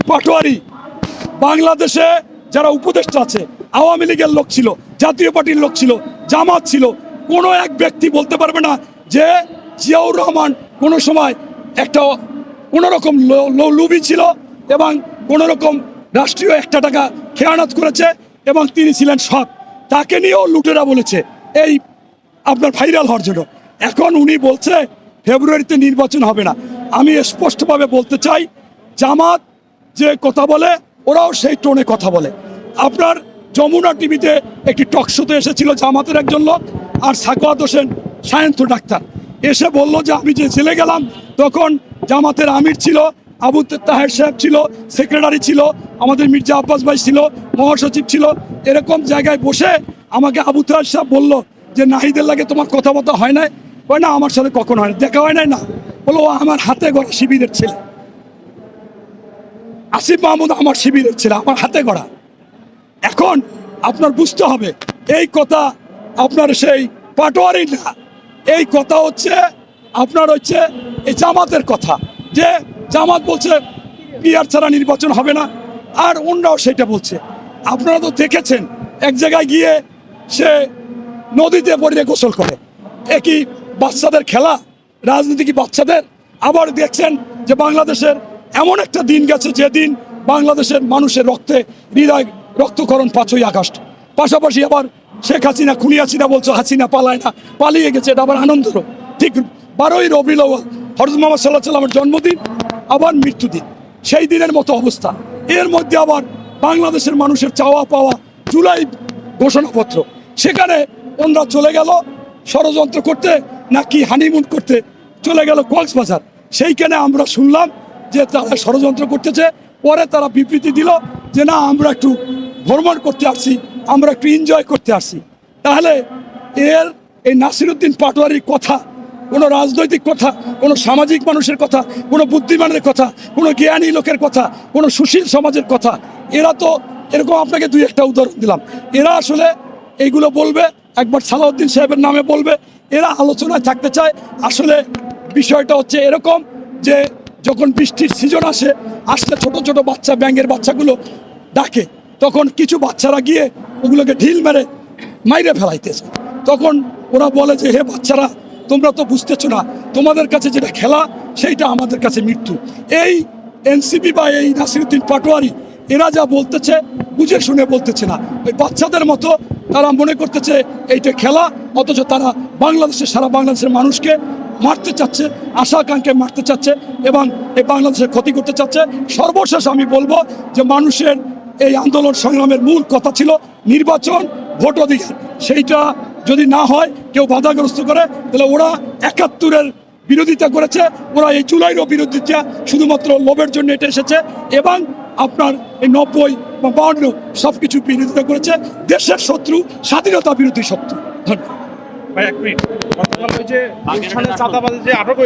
পাটোয়ারি। বাংলাদেশে যারা উপদেষ্টা আছে, আওয়ামী লীগের লোক ছিল, জাতীয় পার্টির লোক ছিল, জামাত ছিল, কোনো এক ব্যক্তি বলতে পারবে না যে জিয়াউর রহমান কোনো সময় একটা কোনো রকম লো- লো- লুবি ছিল এবং কোনো রকম রাষ্ট্রীয় একটা টাকা খেয়ানত করেছে এবং তিনি ছিলেন সৎ। তাকে নিয়েও লুটেরা বলেছে, এই আপনার ভাইরাল হওয়ার জন্য। এখন উনি বলছে, ফেব্রুয়ারিতে নির্বাচন হবে না। আমি স্পষ্টভাবে বলতে চাই, জামাত যে কথা বলে, ওরাও সেই টোনে কথা বলে। আপনার যমুনা টিভিতে একটি টক শোতে এসেছিল জামাতের একজন লোক আর সাকোয়াত হোসেন সায়ন্ত ডাক্তার। এসে বলল যে, আমি যে জেলে গেলাম, তখন জামাতের আমির ছিল, আবু তাহের সাহেব ছিল, সেক্রেটারি ছিল, আমাদের মির্জা আব্বাস ভাই ছিল, মহাসচিব ছিল। এরকম জায়গায় বসে আমাকে আবু তাহের সাহেব বলল যে, নাহিদের লাগে তোমার কথাবার্তা হয় নাই? হয় না, আমার সাথে কখন হয় না দেখা হয় নাই না। বলো আমার হাতে গড়া শিবিরের ছেলে। আসিফ মাহমুদ আমার শিবিরের ছিল, আমার হাতে গড়া। এখন আপনার বুঝতে হবে, এই কথা আপনার সেই পাটোয়ারি না। এই কথা হচ্ছে, আপনার হচ্ছে এই জামাতের কথা। যে জামাত বলছে পিয়ার ছাড়া নির্বাচন হবে না, আর অন্যরাও সেটা বলছে। আপনারা তো দেখেছেন, এক জায়গায় গিয়ে সে নদীতে পড়িয়ে গোসল করে। একই বাচ্চাদের খেলা? রাজনীতি কি বাচ্চাদের? আবার দেখছেন যে বাংলাদেশের এমন একটা দিন গেছে যেদিন বাংলাদেশের মানুষের রক্তে হৃদয় রক্তকরণ পাঁচই আগস্ট। পাশাপাশি আবার শেখ হাসিনা, খুনি হাসিনা বলছো, হাসিনা পালায় না, পালিয়ে গেছে, এটা আবার আনন্দেরও ঠিক বারোই আউয়াল হরজ মোহাম্মদ সাল্লাহ সাল্লামের জন্মদিন, আবার মৃত্যুদিন সেই দিনের মতো অবস্থা। এর মধ্যে আবার বাংলাদেশের মানুষের চাওয়া পাওয়া জুলাই ঘোষণাপত্র। সেখানে ওনরা চলে গেল ষড়যন্ত্র করতে, নাকি হানিমুন করতে চলে গেল কক্সবাজার। সেইখানে আমরা শুনলাম যে তারা ষড়যন্ত্র করতেছে, পরে তারা বিবৃতি দিল যে না, আমরা একটু ভ্রমণ করতে আসছি, আমরা একটু এনজয় করতে আসছি। তাহলে এর, এই নাসিরুদ্দিন পাটোয়ারির কথা, কোনো রাজনৈতিক কথা, কোনো সামাজিক মানুষের কথা, কোনো বুদ্ধিমানের কথা, কোনো জ্ঞানী লোকের কথা, কোনো সুশীল সমাজের কথা, এরা তো এরকম আপনাকে দুই একটা উদাহরণ দিলাম। এরা আসলে এইগুলো বলবে, একবার সালাউদ্দিন সাহেবের নামে বলবে, এরা আলোচনায় থাকতে চায়। আসলে বিষয়টা হচ্ছে এরকম যে যখন বৃষ্টির সিজন আসে, আসলে ছোট ছোট বাচ্চা, ব্যাঙের বাচ্চাগুলো ডাকে। তখন কিছু বাচ্চারা গিয়ে ওগুলোকে ঢিল মেরে মাইরে ফেলাইতেছে। তখন ওরা বলে যে, হে বাচ্চারা, তোমরা তো বুঝতেছো না, তোমাদের কাছে যেটা খেলা, সেইটা আমাদের কাছে মৃত্যু। এই এনসিপি বা এই নাসিরুদ্দিন পাটোয়ারি, এরা যা বলতেছে, বুঝে শুনে বলতেছে না। ওই বাচ্চাদের মতো তারা মনে করতেছে, এইটা খেলা, অথচ তারা বাংলাদেশের, সারা বাংলাদেশের মানুষকে মারতে চাচ্ছে, আশা আকাঙ্ক্ষে মারতে চাচ্ছে এবং এই বাংলাদেশের ক্ষতি করতে চাচ্ছে। সর্বশেষ আমি বলব যে মানুষের এই আন্দোলন সংগ্রামের মূল কথা ছিল নির্বাচন, ভোট অধিকার। সেইটা যদি না হয়, কেউ বাধাগ্রস্ত করে, তাহলে ওরা একাত্তরের বিরোধিতা করেছে, ওরা এই জুলাইয়েরও বিরোধিতা শুধুমাত্র লোভের জন্য এটা এসেছে এবং আপনার এই নব্বই বা বাউন্ন সব কিছু বিরোধিতা করেছে। দেশের শত্রু, স্বাধীনতা বিরোধী শত্রু। ধন্যবাদ। ভাই এক মিনিট। গতকাল ওই যে অনুষ্ঠানে চাঁদাবাজি যে আটক